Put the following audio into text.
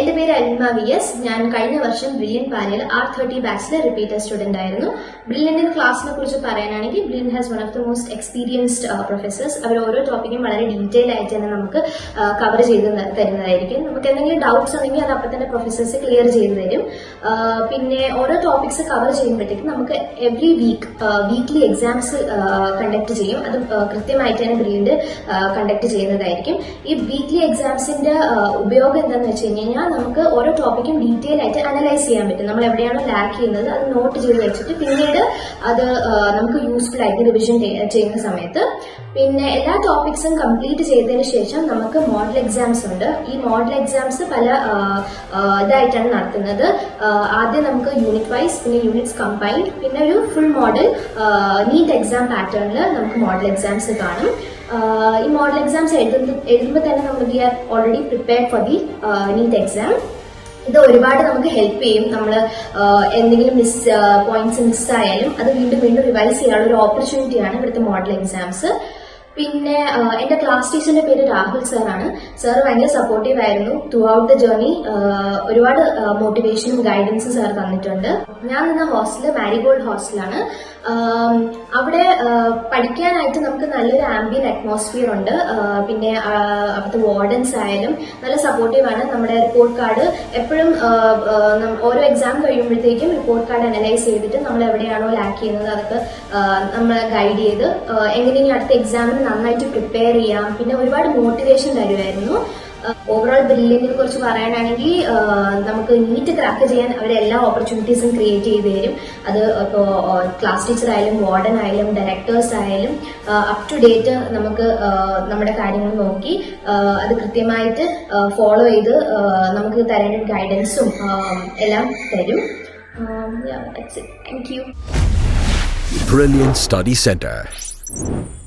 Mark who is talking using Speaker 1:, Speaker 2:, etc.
Speaker 1: എന്റെ പേര് അൽമ V S. ഞാൻ കഴിഞ്ഞ വർഷം ബ്രില്യൻ പാനിയൽ ആർ തേർട്ടി ബാച്ചിലെ റിപ്പീറ്റർ സ്റ്റുഡന്റ് ആയിരുന്നു. ബ്രില്യന്റെ ക്ലാസ്സിനെ കുറിച്ച് പറയാനാണെങ്കിൽ Brilliant has one of the most experienced professors അവർ ഓരോ ടോപ്പിക്കും വളരെ ഡീറ്റെയിൽ ആയിട്ട് തന്നെ നമുക്ക് കവർ ചെയ്ത് തരുന്നതായിരിക്കും. നമുക്ക് എന്തെങ്കിലും ഡൗട്ട്സ് ഉണ്ടെങ്കിൽ അത് അപ്പം തന്നെ പ്രൊഫസേഴ്സ് ക്ലിയർ ചെയ്ത് തരും. പിന്നെ ഓരോ ടോപ്പിക്സ് കവർ ചെയ്യുമ്പോഴത്തേക്കും നമുക്ക് every week weekly exams conduct ചെയ്യും. അത് ആ, കൃത്യമായിട്ട് തന്നെ ബ്രില്യന്റ് കണ്ടക്ട് ചെയ്യുന്നതായിരിക്കും. ഈ വീക്ക്ലി എക്സാംസിന്റെ ഉപയോഗം എന്താണെന്ന് വെച്ച് കഴിഞ്ഞാൽ നമുക്ക് ഓരോ ടോപ്പിക്കും ഡീറ്റെയിൽ ആയിട്ട് അനലൈസ് ചെയ്യാൻ പറ്റും. നമ്മൾ എവിടെയാണോ ലാക്ക് ചെയ്യുന്നത് അത് നോട്ട് ചെയ്ത് വെച്ചിട്ട് പിന്നീട് അത് നമുക്ക് യൂസ്ഫുൾ ആയിട്ട് റിവിഷൻ ചെയ്യുന്ന സമയത്ത്. പിന്നെ എല്ലാ ടോപ്പിക്സും കംപ്ലീറ്റ് ചെയ്തതിന് ശേഷം നമുക്ക് മോഡൽ എക്സാംസ് ഉണ്ട്. ഈ മോഡൽ എക്സാംസ് പല ഇതായിട്ടാണ് നടത്തുന്നത്. ആദ്യം നമുക്ക് യൂണിറ്റ് വൈസ് പിന്നെ യൂണിറ്റ്സ് കമ്പൈൻഡ് പിന്നെ ഒരു ഫുൾ മോഡൽ നീറ്റ് എക്സാം പാറ്റേണിൽ നമുക്ക് മോഡൽ എക്സാംസ് കാണും. ഈ മോഡൽ എക്സാംസ് എഴുതുമ്പോൾ തന്നെ നമ്മൾ already prepare for the NEET exam ഇത് ഒരുപാട് നമുക്ക് ഹെൽപ്പ് ചെയ്യും. നമ്മൾ എന്തെങ്കിലും മിസ് പോയിന്റ്സ് മിസ്സായാലും അത് വീണ്ടും വീണ്ടും റിവൈസ് ചെയ്യാനുള്ള ഒരു ഓപ്പർച്യൂണിറ്റിയാണ് ഇവിടുത്തെ മോഡൽ എക്സാംസ് പിന്നെ എന്റെ ക്ലാസ് ടീച്ചറിന്റെ പേര് രാഹുൽ സാറാണ് സാർ ഭയങ്കര സപ്പോർട്ടീവ് ആയിരുന്നു. ത്രൂ ഔട്ട് ദ ജേർണി ഒരുപാട് മോട്ടിവേഷനും ഗൈഡൻസും സാർ തന്നിട്ടുണ്ട്. ഞാൻ നിന്ന ഹോസ്റ്റൽ മാരിഗോൾഡ് ഹോസ്റ്റലാണ് അവിടെ പഠിക്കാനായിട്ട് നമുക്ക് നല്ലൊരു ആംബിയൻ അറ്റ്മോസ്ഫിയർ ഉണ്ട്. പിന്നെ അവിടുത്തെ വാർഡൻസ് ആയാലും നല്ല സപ്പോർട്ടീവ് ആണ്. നമ്മുടെ റിപ്പോർട്ട് കാർഡ് എപ്പോഴും ഓരോ എക്സാം കഴിയുമ്പോഴത്തേക്കും റിപ്പോർട്ട് കാർഡ് അനലൈസ് ചെയ്തിട്ട് നമ്മൾ എവിടെയാണോ ലാക്ക് ചെയ്യുന്നത് അതൊക്കെ നമ്മളെ ഗൈഡ് ചെയ്ത് എങ്ങനെയെങ്കിലും അടുത്ത എക്സാമിന് നന്നായിട്ട് പ്രിപ്പയർ ചെയ്യാം. പിന്നെ ഒരുപാട് മോട്ടിവേഷൻ തരുമായിരുന്നു ഓവറോൾ ബ്രില്യന്റിനെ കുറിച്ച് പറയാനാണെങ്കിൽ നമുക്ക് നീറ്റ് ക്രാക്ക് ചെയ്യാൻ അവർ എല്ലാ ഓപ്പർച്യൂണിറ്റീസും ക്രിയേറ്റ് ചെയ്ത് തരും. അത് ഇപ്പോൾ ക്ലാസ് ടീച്ചർ ആയാലും വാർഡൻ ആയാലും ഡയറക്ടേഴ്സ് ആയാലും അപ് ടു ഡേറ്റ് നമുക്ക് നമ്മുടെ കാര്യങ്ങൾ നോക്കി അത് കൃത്യമായിട്ട് ഫോളോ ചെയ്ത് നമുക്ക് തരേണ്ട ഗൈഡൻസും എല്ലാം തരും. Thank you
Speaker 2: Brilliant Study Center.